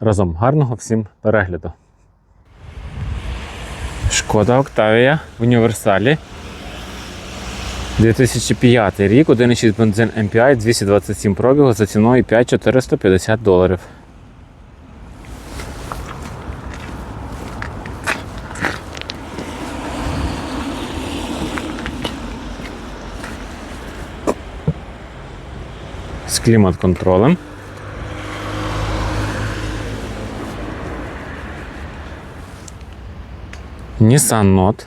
разом. Гарного всім перегляду. Шкода Октавія в універсалі. 2005 рік, 1,6 бензин MPI, 227 пробігу за ціною 5450 доларів. З клімат-контролем. Nissan Note.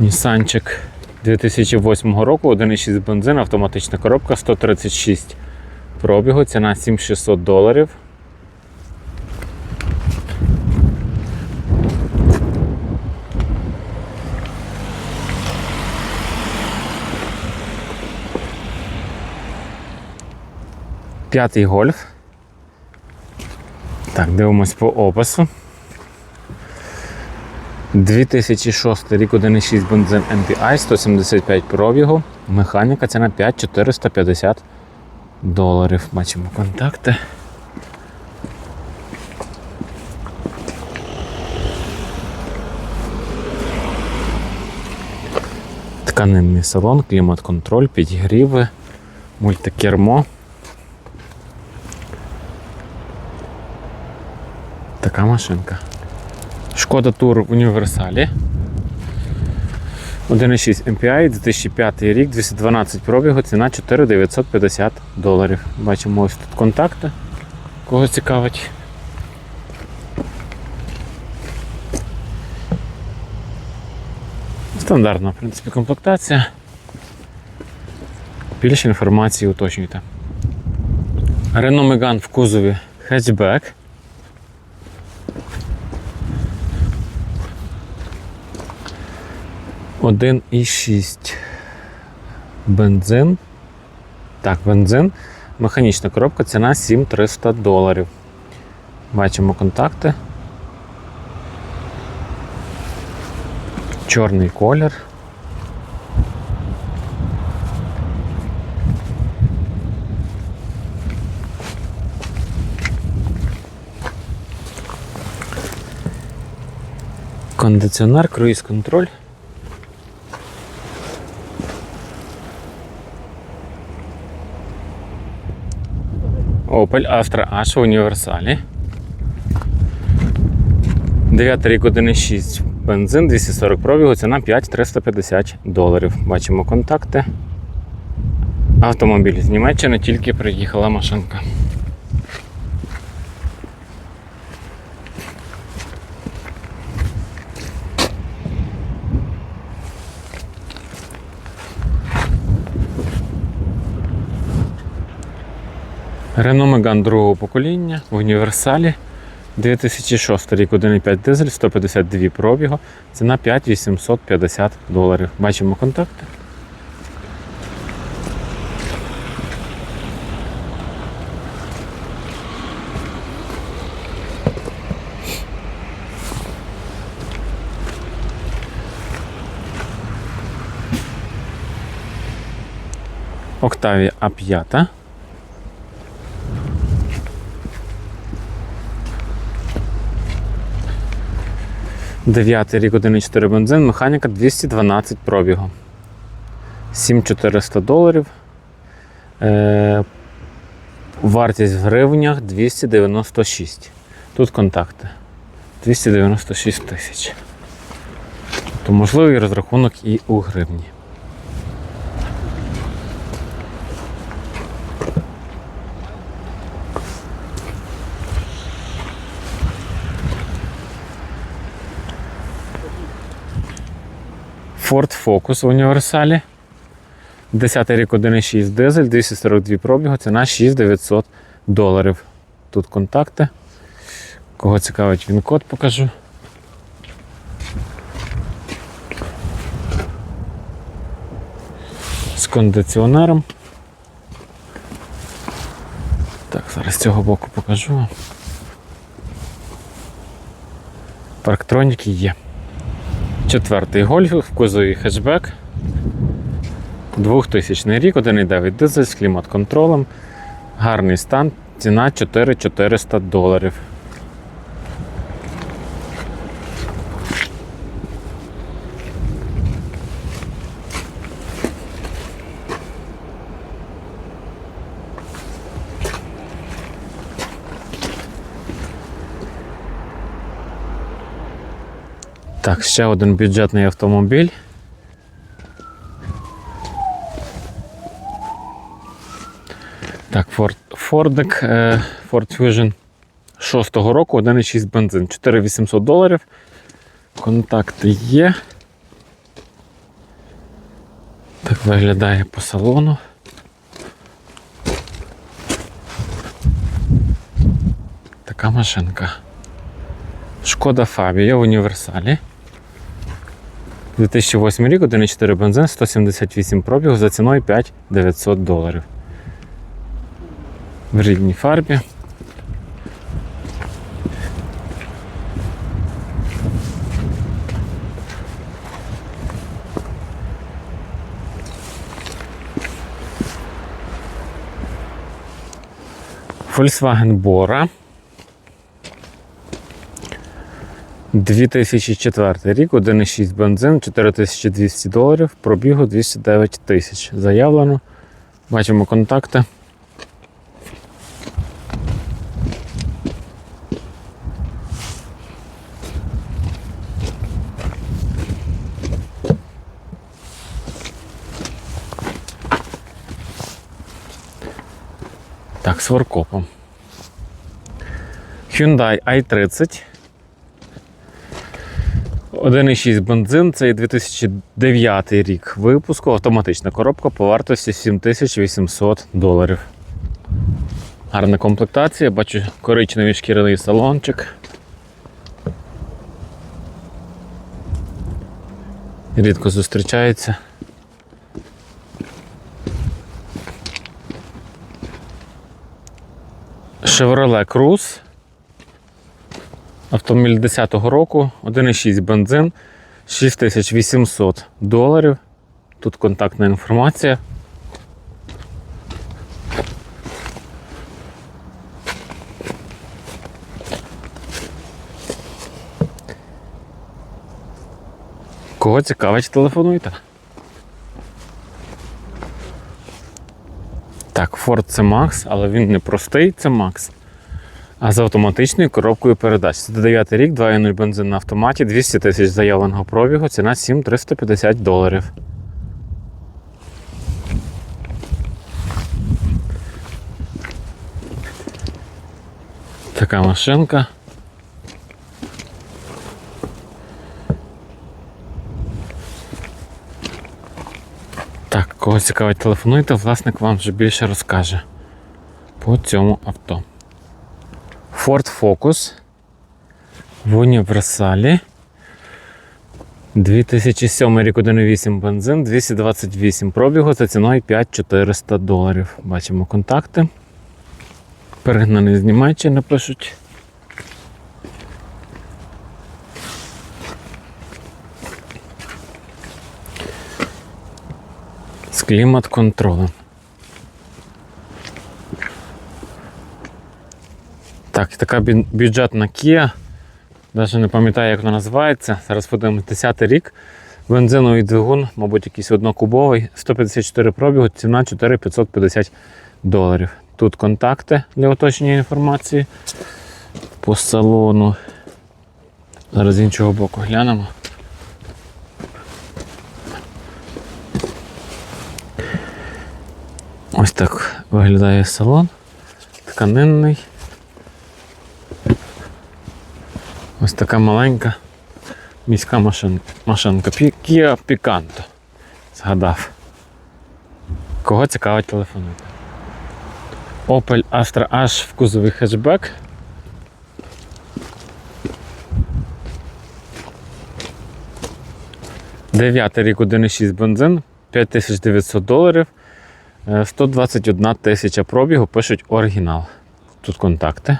Нісанчик 2008 року, 1,6 бензин, автоматична коробка, 136 пробігу, ціна 7600 доларів. П'ятий гольф. Так, дивимось по опису. 2006 рік 1,6 бензин MPI, 175 пробігу. Механіка ціна 5450 доларів. Бачимо контакти. Тканинний салон, клімат-контроль, підігріви, мультикермо. Така машинка. Шкода Тур в універсалі. 1,6 MPI, 2005 рік, 212 пробігу, ціна 4950 доларів. Бачимо ось тут контакти. Кого цікавить. Стандартна, в принципі, комплектація. Більше інформації уточнюйте. Renault Megane в кузові хетчбек. 1,6 бензин. Так, бензин. Механічна коробка, ціна 7300 доларів. Бачимо контакти. Чорний колір. Кондиціонер, круїз контроль. Opel Astra H в універсалі. 9 рік 1,6 бензин, 240 пробігу, ціна 5350 доларів. Бачимо контакти. Автомобіль з Німеччини тільки приїхала машинка. Renault Megane другого покоління в універсалі. 2006 рік 1,5 дизель, 152 пробігу, ціна 5850 доларів. Бачимо контакти. Октавія А5. 9 рік 1,4 бензин, механіка 212 пробігу. 7400 доларів. Е, Вартість в гривнях 296. Тут контакти. 296 тисяч. То можливий розрахунок і у гривні. Ford Focus в універсалі. 10 рік 1,6 дизель, 242 пробігу, ціна 6900 доларів. Тут контакти. Кого цікавить він код покажу. З кондиціонером. Так, зараз з цього боку покажу. вам. Парктроніки є. Четвертий гольф в кузові хетчбек. 2000 рік, 1,9 дизель з клімат-контролем. Гарний стан, ціна 4400 доларів. Так, ще один бюджетний автомобіль. Так, Ford, Fordик, е, Ford Fusion 6-го року, 1,6 бензин, 4800 доларів. Контакти є. Так виглядає по салону. Така машинка. Шкода Фабія в універсалі. 2008 рік, 1,4 бензин, 178 пробігу за ціною 5900 доларів. В рідній фарбі. Volkswagen Bora. 2004 рік, 1,6 бензин, 4200 доларів, пробігу 209 тисяч. Заявлено. Бачимо контакти. Так, з воркопом. Hyundai i30. 1,6 бензин, це 2009 рік випуску, автоматична коробка по вартості 7800 доларів. Гарна комплектація, бачу коричневий шкіряний салончик. Рідко зустрічається. Chevrolet Cruze. Автомобіль 10-го року, 1,6 бензин, 6800 доларів. Тут контактна інформація. Кого цікавить, телефонуйте. Так, Ford C-Max, але він не простий C-Max, а з автоматичною коробкою передач. Це 9 рік, 2.0 бензин на автоматі, 200 тисяч заявленого пробігу, ціна 7350 доларів. Така машинка. Так, кого цікавить, телефонуйте, власник вам вже більше розкаже по цьому авто. Ford Focus в універсалі. 2007 рік 1.8 бензин, 228 пробігу за ціною 5400 доларів. Бачимо контакти. Перегнаний з Німеччини пишуть. З клімат-контролем. Так, така бюджетна Kia. Навіть не пам'ятаю, як вона називається. Зараз подивимось 10 рік. Бензиновий двигун, мабуть, якийсь однокубовий, 154 пробігу, ціна 4550 доларів. Тут контакти для уточнення інформації. по салону. Зараз з іншого боку глянемо. Ось так виглядає салон. Тканинний. Така маленька міська машинка. машинка. Kia Picanto. Згадав. Кого цікавить телефонуйте. Opel Astra H в кузові хетчбек. Дев'ятий рік 1,6 бензин, 5900 доларів, е, 121 тисяча пробігу, пишуть оригінал. Тут контакти.